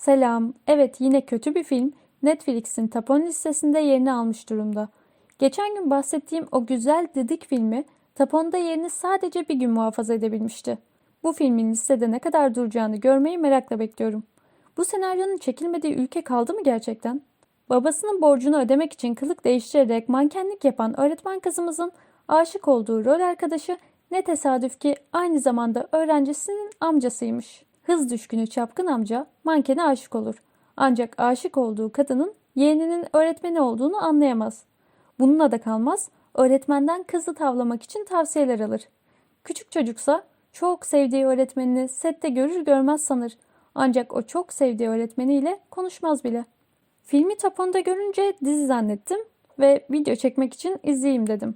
Selam. Evet yine kötü bir film Netflix'in Tapon listesinde yerini almış durumda. Geçen gün bahsettiğim o güzel Didik filmi Tapon'da yerini sadece bir gün muhafaza edebilmişti. Bu filmin listede ne kadar duracağını görmeyi merakla bekliyorum. Bu senaryonun çekilmediği ülke kaldı mı gerçekten? Babasının borcunu ödemek için kılık değiştirerek mankenlik yapan öğretmen kızımızın aşık olduğu rol arkadaşı ne tesadüf ki aynı zamanda öğrencisinin amcasıymış. Hız düşkünü çapkın amca mankene aşık olur. Ancak aşık olduğu kadının yeğeninin öğretmeni olduğunu anlayamaz. Bununla da kalmaz, öğretmenden kızı tavlamak için tavsiyeler alır. Küçük çocuksa çok sevdiği öğretmenini sette görür görmez sanır. Ancak o çok sevdiği öğretmeniyle konuşmaz bile. Filmi taponda görünce dizi zannettim ve video çekmek için izleyeyim dedim.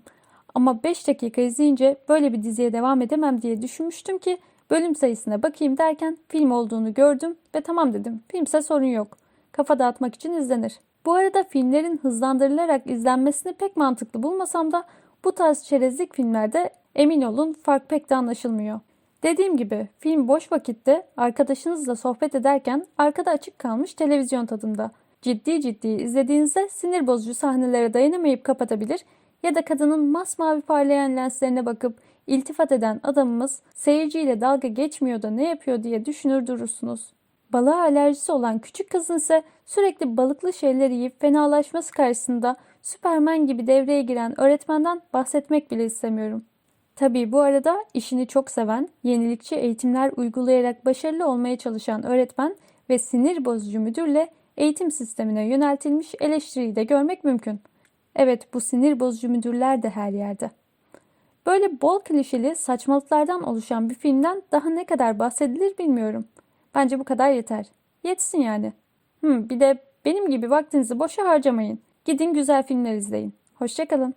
Ama 5 dakika izleyince böyle bir diziye devam edemem diye düşünmüştüm ki bölüm sayısına bakayım derken film olduğunu gördüm ve tamam dedim. Filmse sorun yok. Kafa dağıtmak için izlenir. Bu arada filmlerin hızlandırılarak izlenmesini pek mantıklı bulmasam da bu tarz çerezlik filmlerde emin olun fark pek de anlaşılmıyor. Dediğim gibi film boş vakitte arkadaşınızla sohbet ederken arkada açık kalmış televizyon tadında. Ciddi ciddi izlediğinizde sinir bozucu sahnelere dayanamayıp kapatabilir ya da kadının masmavi parlayan lenslerine bakıp iltifat eden adamımız seyirciyle dalga geçmiyor da ne yapıyor diye düşünür durursunuz. Balığa alerjisi olan küçük kızın ise sürekli balıklı şeyler yiyip fenalaşması karşısında Süpermen gibi devreye giren öğretmenden bahsetmek bile istemiyorum. Tabii bu arada işini çok seven, yenilikçi eğitimler uygulayarak başarılı olmaya çalışan öğretmen ve sinir bozucu müdürle eğitim sistemine yöneltilmiş eleştiriyi de görmek mümkün. Evet bu sinir bozucu müdürler de her yerde. Böyle bol klişeli saçmalıklardan oluşan bir filmden daha ne kadar bahsedilir bilmiyorum. Bence bu kadar yeter. Yetsin yani. Hmm, bir de benim gibi vaktinizi boşa harcamayın. Gidin güzel filmler izleyin. Hoşçakalın.